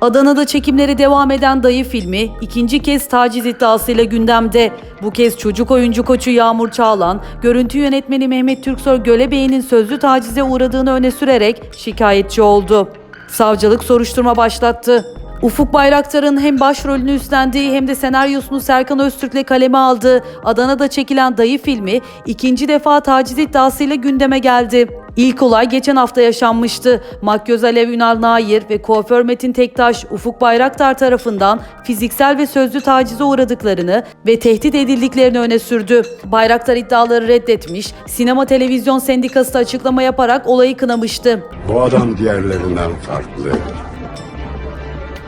Adana'da çekimleri devam eden Dayı filmi ikinci kez taciz iddiasıyla gündemde. Bu kez çocuk oyuncu koçu Yağmur Çağlan, görüntü yönetmeni Mehmet Türksoy Gölebey'in sözlü tacize uğradığını öne sürerek şikayetçi oldu. Savcılık soruşturma başlattı. Ufuk Bayraktar'ın hem başrolünü üstlendiği hem de senaryosunu Serkan Öztürk'le kaleme aldığı Adana'da çekilen Dayı filmi ikinci defa taciz iddiasıyla gündeme geldi. İlk olay geçen hafta yaşanmıştı. Makyöz Alev Ünal Nair ve kuaför Metin Tektaş Ufuk Bayraktar tarafından fiziksel ve sözlü tacize uğradıklarını ve tehdit edildiklerini öne sürdü. Bayraktar iddiaları reddetmiş, Sinema Televizyon Sendikası da açıklama yaparak olayı kınamıştı. Bu adam diğerlerinden farklı.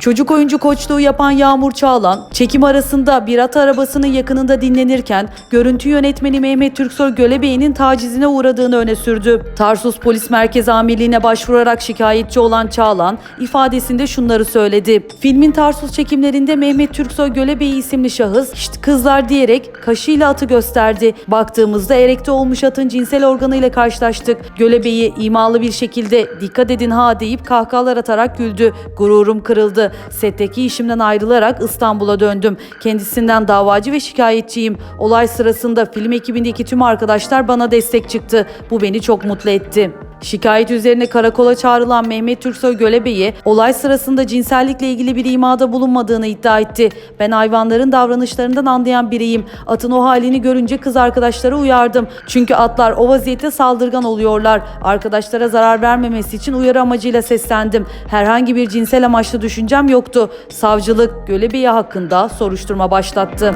Çocuk oyuncu koçluğu yapan Yağmur Çağlan, çekim arasında bir at arabasının yakınında dinlenirken görüntü yönetmeni Mehmet Türksoy Gölebey'in tacizine uğradığını öne sürdü. Tarsus Polis Merkez Amirliğine başvurarak şikayetçi olan Çağlan, ifadesinde şunları söyledi. Filmin Tarsus çekimlerinde Mehmet Türksoy Gölebey isimli şahıs, "Şşt kızlar diyerek kaşıyla atı gösterdi. Baktığımızda erekte olmuş atın cinsel organıyla karşılaştık. Gölebey'i imalı bir şekilde dikkat edin ha deyip kahkahalar atarak güldü. Gururum kırıldı. Setteki işimden ayrılarak İstanbul'a döndüm. Kendisinden davacı ve şikayetçiyim. Olay sırasında film ekibindeki tüm arkadaşlar bana destek çıktı. Bu beni çok mutlu etti. Şikayet üzerine karakola çağrılan Mehmet Türksoy Gölebey'i olay sırasında cinsellikle ilgili bir imada bulunmadığını iddia etti. Ben hayvanların davranışlarından anlayan biriyim. Atın o halini görünce kız arkadaşları uyardım. Çünkü atlar o vaziyette saldırgan oluyorlar. Arkadaşlara zarar vermemesi için uyarı amacıyla seslendim. Herhangi bir cinsel amaçlı düşüncem yoktu. Savcılık Gölebey'i hakkında soruşturma başlattı.